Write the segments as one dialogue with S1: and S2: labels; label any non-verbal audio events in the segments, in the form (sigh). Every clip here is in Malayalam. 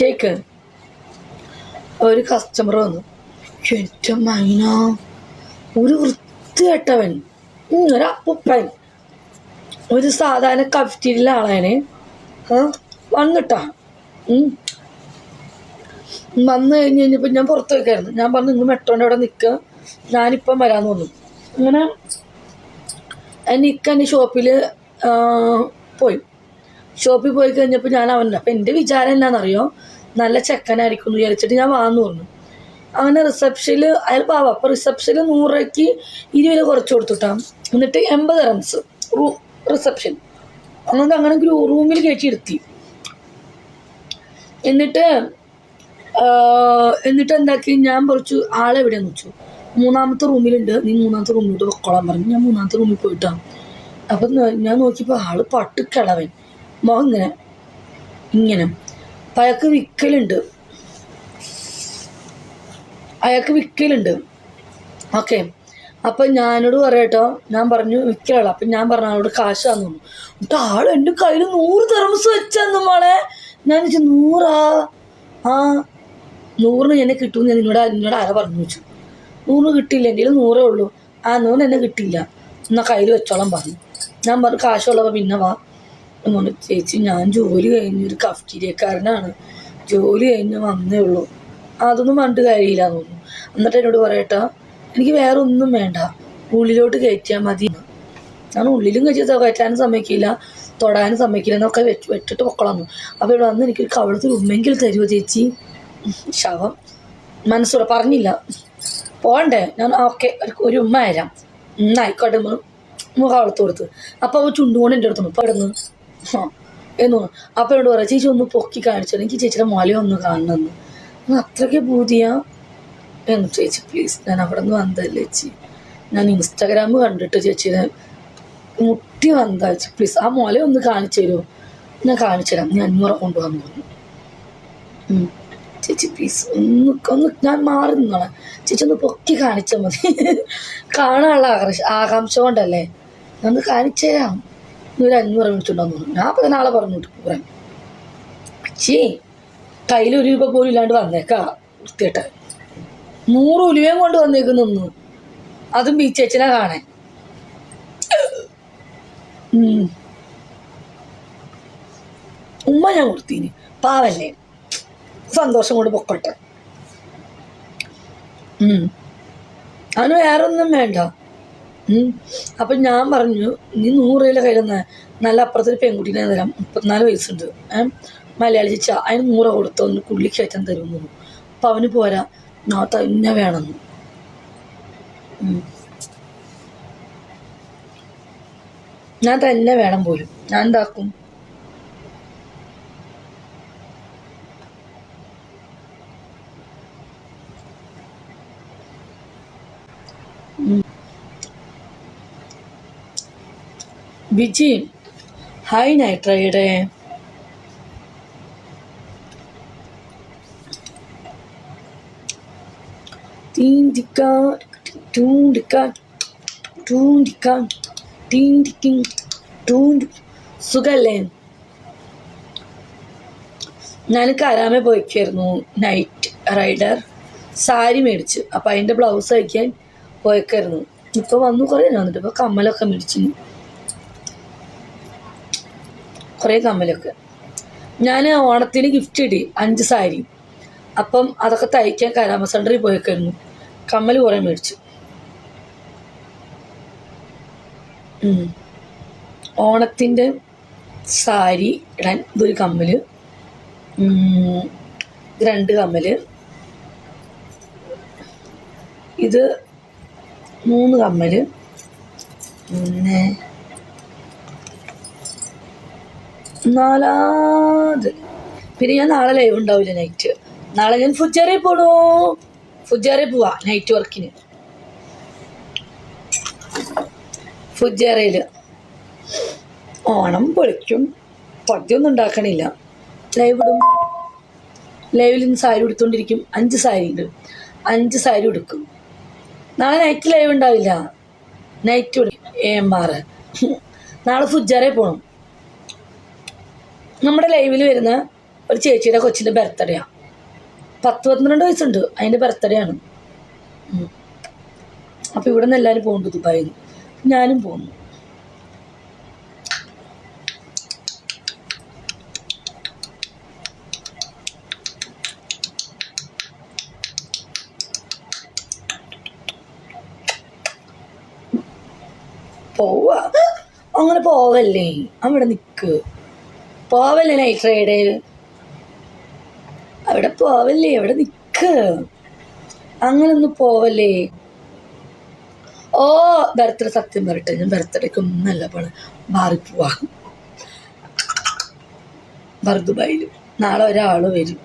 S1: കേക്ക്. ഒരു കസ്റ്റമർ വന്നു. ഏറ്റവും മൈന. ഒരു വൃത്തികെട്ടവൻ ഒരു അപ്പൻ ഒരു സാധാരണ കഫ്റ്റീരിയയിലെ ആളാണ്. ആ വന്നിട്ടാ. ഉം. വന്ന് കഴിഞ്ഞ് കഴിഞ്ഞപ്പോൾ ഞാൻ പുറത്ത് വയ്ക്കായിരുന്നു ഞാൻ പറഞ്ഞു നിങ്ങൾ മെട്രോന്റെ അവിടെ നിൽക്കുക ഞാനിപ്പം വരാമെന്ന് തോന്നും അങ്ങനെ നിൽക്കാൻ ഷോപ്പിൽ പോയി. ഷോപ്പിൽ പോയി കഴിഞ്ഞപ്പോൾ ഞാൻ അവന്റെ അപ്പം എന്റെ വിചാരം എന്താണെന്നറിയോ? നല്ല ചെക്കനായിരിക്കും എന്ന് വിചാരിച്ചിട്ട് ഞാൻ വാന്ന് പറഞ്ഞു അങ്ങനെ റിസപ്ഷനിൽ അയാൾ പാവ. അപ്പോൾ റിസപ്ഷനിൽ നൂറ് രൂപയ്ക്ക് ഇരുപത് കുറച്ച് കൊടുത്തുട്ടാം. എന്നിട്ട് എൺപത് റംസ് റൂ റിസപ്ഷൻ അങ്ങനെ അങ്ങനെ റൂമിൽ കയറ്റി ഇരുത്തി. എന്നിട്ട് എന്നിട്ട് എന്താക്കി? ഞാൻ കുറച്ച് ആളെവിടെയാന്ന് വെച്ചു? മൂന്നാമത്തെ റൂമിലുണ്ട് നീ മൂന്നാമത്തെ റൂമിലോട്ട് പൊക്കോളാൻ പറഞ്ഞു. ഞാൻ മൂന്നാമത്തെ റൂമിൽ പോയിട്ടാണ് അപ്പം ഞാൻ നോക്കിയപ്പോൾ ആൾ പട്ടുക്കിളവൻ. മുഖം ഇങ്ങനെ. ഇങ്ങനെ അയാൾക്ക് വിക്കലുണ്ട്. അയാൾക്ക് വിക്കലുണ്ട്. ഓക്കെ. അപ്പം ഞാനോട് പറയട്ടോ ഞാൻ പറഞ്ഞു വിക്കലുള്ള അപ്പം ഞാൻ പറഞ്ഞു അവളോട് കാശ് തന്നു എന്നിട്ട് ആൾ എന്റെ കയ്യിൽ നൂറ് തെറമസ് വെച്ചു മോളെ. ഞാൻ വെച്ചു നൂറാ? ആ നൂറിന് എന്നെ കിട്ടും ഞാൻ നിന്നോട് നിന്നോട് ആരാ പറഞ്ഞു വെച്ചു നൂറ് കിട്ടിയില്ല എന്റെ നൂറേ ഉള്ളൂ. ആ നൂറിന് എന്നെ കിട്ടിയില്ല. എന്നാൽ കയ്യിൽ വെച്ചോളാം പറഞ്ഞു. ഞാൻ പറഞ്ഞു കാശുള്ളപ്പോൾ പിന്നെ വാ. പറഞ്ഞു ചേച്ചി ഞാൻ ജോലി കഴിഞ്ഞൊരു കഫ്റ്റീരിയക്കാരനാണ് ജോലി കഴിഞ്ഞ് വന്നേ ഉള്ളൂ. അതൊന്നും പറഞ്ഞിട്ട് കാര്യമില്ല തോന്നുന്നു. എന്നിട്ട് എന്നോട് പറയട്ടാ എനിക്ക് വേറെ ഒന്നും വേണ്ട. ഉള്ളിലോട്ട് കയറ്റിയാൽ മതി. ഞാൻ ഉള്ളിലും കയറ്റി കയറ്റാനും സമ്മതിക്കില്ല. തൊടാനും സമ്മതിക്കില്ല എന്നൊക്കെ വെച്ച് വെച്ചിട്ട് പൊക്കളന്നു. അപ്പോൾ ഇവിടെ വന്ന് എനിക്കൊരു കവളത്തിൽ ഉമ്മെങ്കിൽ തരുമോ ചേച്ചി? ശവം. മനസ്സോടെ പറഞ്ഞില്ല. പോകണ്ടേ ഞാൻ ഓക്കെ ഒരു ഉമ്മ തരാം ഉമ്മ. ഉമ്മ കൊടുത്ത്. അപ്പോൾ ചുണ്ടുകൊണ്ട് എന്റെ അടുത്ത് ഇപ്പോൾ ഇടുന്നു ആ എന്ന്. അപ്പോൾ എന്നോട് പറയാം ചേച്ചി ഒന്ന് പൊക്കി കാണിച്ചു. എനിക്ക് ചേച്ചിയുടെ മുല ഒന്ന് കാണണമെന്ന്. അത്രയ്ക്ക് പൂതിയാ. എന്ന് ചേച്ചി പ്ലീസ് ഞാൻ അവിടെ നിന്ന് വന്നതല്ലേ ചേച്ചി. ഞാൻ ഇൻസ്റ്റാഗ്രാം കണ്ടിട്ട് ചേച്ചിയുടെ മുട്ടി വന്നതാ ചേച്ചി. പ്ലീസ് ആ മുല ഒന്ന് കാണിച്ചു തരുമോ? ഞാൻ കാണിച്ചു തരാം. ഞാൻ അഞ്ഞൂറ് കൊണ്ടുവന്നു പറഞ്ഞു. ചേച്ചി പ്ലീസ് ഒന്ന് ഒന്ന് ഞാൻ മാറി നിന്നോളാം. ചേച്ചി ഒന്ന് പൊക്കി കാണിച്ചാൽ മതി. (laughs) കാണാനുള്ള ആകർഷ ആകാംക്ഷ കൊണ്ടല്ലേ? ഒന്ന് കാണിച്ചു തരാം. ഒരു അഞ്ഞൂറ് പറഞ്ഞു ഞാൻ അപ്പം നാളെ പറഞ്ഞു വിട്ടു പറയാൻ ചീ കയ്യിൽ ഒരു രൂപ പോലും ഇല്ലാണ്ട് വന്നേക്കാ വൃത്തിയിട്ട് നൂറ് ഉലുവയും കൊണ്ട് വന്നേക്കുന്നു അതും ബീച്ച് അച്ഛനെ കാണാൻ. ഉമ്മ ഞാൻ കൊടുത്തീന്. പാവല്ലേ. സന്തോഷം കൊണ്ട് പൊക്കോട്ടെ. ഉം. വേറൊന്നും വേറെ വേണ്ട. അപ്പം ഞാൻ പറഞ്ഞു നീ നൂറ് രൂപയിലെ കയ്യിൽ നിന്ന് നല്ല അപ്പുറത്തൊരു പെൺകുട്ടീനെ തരാം. മുപ്പത്തിനാല് വയസ്സുണ്ട്. ഏഹ് മലയാളി ചിച്ച അതിന് നൂറ് കൊടുത്തോ ഒന്ന് കുള്ളി കയറ്റാൻ തരുമെന്ന് പറഞ്ഞു അപ്പം അവന് പോരാ ഞാൻ തന്നെ വേണമെന്ന് ഞാൻ തന്നെ വേണം പോലും. ഞാൻ എന്താക്കും? ബിജി ഹായ് നൈട്രയുടെ. സുഖല്ലേ? ഞാൻ കരാമെ പോയിക്കായിരുന്നു നൈറ്റ് റൈഡർ. സാരി മേടിച്ചു അപ്പം അതിന്റെ ബ്ലൗസ് തയ്ക്കാൻ പോയിക്കായിരുന്നു. ഇപ്പോൾ വന്നു കുറേ വന്നിട്ട് ഇപ്പോൾ കമ്മലൊക്കെ മേടിച്ചു കുറേ കമ്മലൊക്കെ. ഞാൻ ഓണത്തിന് ഗിഫ്റ്റ് ഇടി അഞ്ച് സാരി. അപ്പം അതൊക്കെ തയ്ക്കാൻ കരാമ പോയേക്കായിരുന്നു. കമ്മൽ കുറേ മേടിച്ചു. ഓണത്തിന്റെ സാരി ഇടാൻ ഇതൊരു കമ്മൽ രണ്ട് കമ്മൽ ഇത് മൂന്ന് കമ്മൽ പിന്നെ നാലാത്. പിന്നെ ഞാൻ നാളെ ലൈവ് ഉണ്ടാവില്ല നൈറ്റ് നാളെ ഞാൻ ഫുജാറെ പോണോ. ഫുജാറെ പോവാ നൈറ്റ് വർക്കിന് ഫുജാറയിൽ ഓണം പൊളിക്കും. പദ്യമൊന്നും ഉണ്ടാക്കണില്ല. ലൈവ് ഇടും. ലൈവിൽ നിന്ന് സാരി ഉടുത്തോണ്ടിരിക്കും. അഞ്ച് സാരി ഉണ്ട് അഞ്ച് സാരി ഉടുക്കും. നാളെ നൈറ്റ് ലൈവ് ഉണ്ടാവില്ല. നൈറ്റ് എ ആർ നാളെ ഫുജാറെ പോകണം നമ്മുടെ ലൈവിൽ വരുന്ന ഒരു ചേച്ചിയുടെ കൊച്ചിന്റെ ബർത്ത്ഡേയാണ് പത്ത് പന്ത്രണ്ട് വയസ്സുണ്ട്. അതിന്റെ ബർത്ത്ഡേ ആണ്. അപ്പോൾ ഇവിടെ നിന്ന് എല്ലാവരും പോകുന്നുണ്ട് ദുബായിൽ ഞാനും പോകുന്നു പോവാ. അങ്ങനെ പോവല്ലേ? അവിടെ നിൽക്ക് പോവല്ലേ നൈറ്റ് റൈഡ് അവിടെ പോവല്ലേ അവിടെ നിൽക്ക് അങ്ങനൊന്നും പോവല്ലേ. ഓ ബർത്ത്ഡേ സത്യം പറയട്ടെ ഞാൻ ബർത്ത്ഡേക്ക് ഒന്നല്ല പോണ. മാറിപ്പോവാ. പോവാ ബർദുബായിൽ നാളെ ഒരാൾ വരും.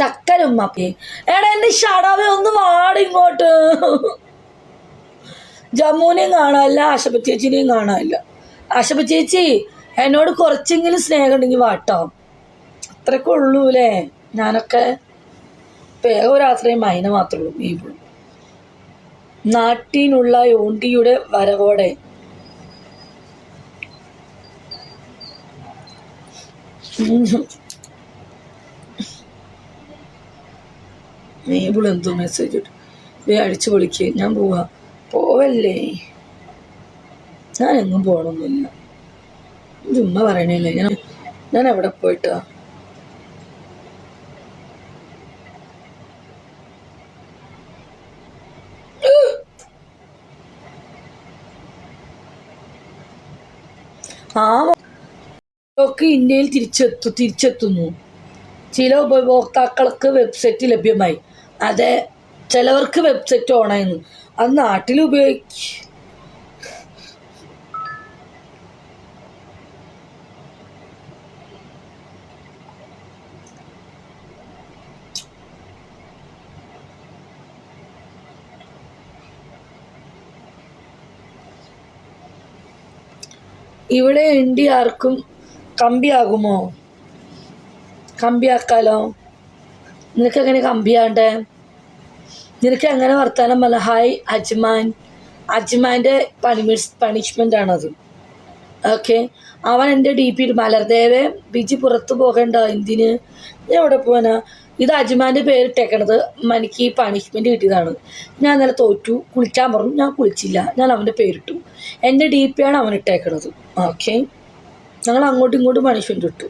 S1: ചക്കരമ്മപ്പേ എടാ എന്റെ ഷടവ ഒന്ന് വാടിങ്ങോട്ട് ജമ്മുവിനെയും കാണാനില്ല ആശപ്പ ചേച്ചിനെയും കാണാനില്ല. ആശപ്പ ചേച്ചി എന്നോട് കുറച്ചെങ്കിലും സ്നേഹം ഉണ്ടെങ്കിൽ വാട്ടോ. അത്രയൊക്കെ ഉള്ളൂ അല്ലേ ഞാനൊക്കെ വേഗം രാത്രിയും മൈന മാത്രമേ ഉള്ളൂ ഈ നാട്ടിനുള്ള യോണ്ടിയുടെ വരവോടെ. എന്തോ മെസ്സേജ് ഇട്ടു. ദേ അടിച്ചു ഞാൻ പോവാ. പോവല്ലേ? ഞാൻ എങ്ങും പോകണമെന്നില്ല ചുമ്മാ പറയണില്ല ഞാൻ ഞാൻ എവിടെ പോയിട്ടാ ഒക്കെ ഇന്ത്യയിൽ തിരിച്ചെത്തു തിരിച്ചെത്തുന്നു. ചില ഉപഭോക്താക്കൾക്ക് വെബ്സൈറ്റ് ലഭ്യമായി. അതെ ചിലവർക്ക് വെബ്സൈറ്റ് ഓണായിരുന്നു അത് നാട്ടിൽ ഉപയോഗിക്ക ഇവിടെ എണ്ടി ആർക്കും കമ്പിയാകുമോ? കമ്പിയാക്കാലോ? നിനക്ക് എങ്ങനെ കമ്പിയാണ്ടേ? നിനക്ക് എങ്ങനെ വർത്താനം പറഞ്ഞ? Hi Ajman. അജ്മാന്റെ പണിമിഷ് ആണത് ഓക്കെ. അവൻ എന്റെ ഡി പി മലർദേവേ ബിജി പുറത്തു പോകേണ്ട? എന്തിന്? ഞാൻ എവിടെ പോവാനാ? ഇത് അജ്മാന്റെ പേരിട്ടേക്കണത് എനിക്ക് ഈ പണിഷ്മെന്റ് കിട്ടിയതാണ്. ഞാൻ ഇന്നലെ തോറ്റു കുളിക്കാൻ പറഞ്ഞു ഞാൻ കുളിച്ചില്ല ഞാൻ അവന്റെ പേരിട്ടു. എന്റെ ഡി പി ആണ് അവൻ ഇട്ടേക്കണത്. ഓക്കെ ഞങ്ങൾ അങ്ങോട്ടും ഇങ്ങോട്ടും പണിഷ്മെന്റ് ഇട്ടു.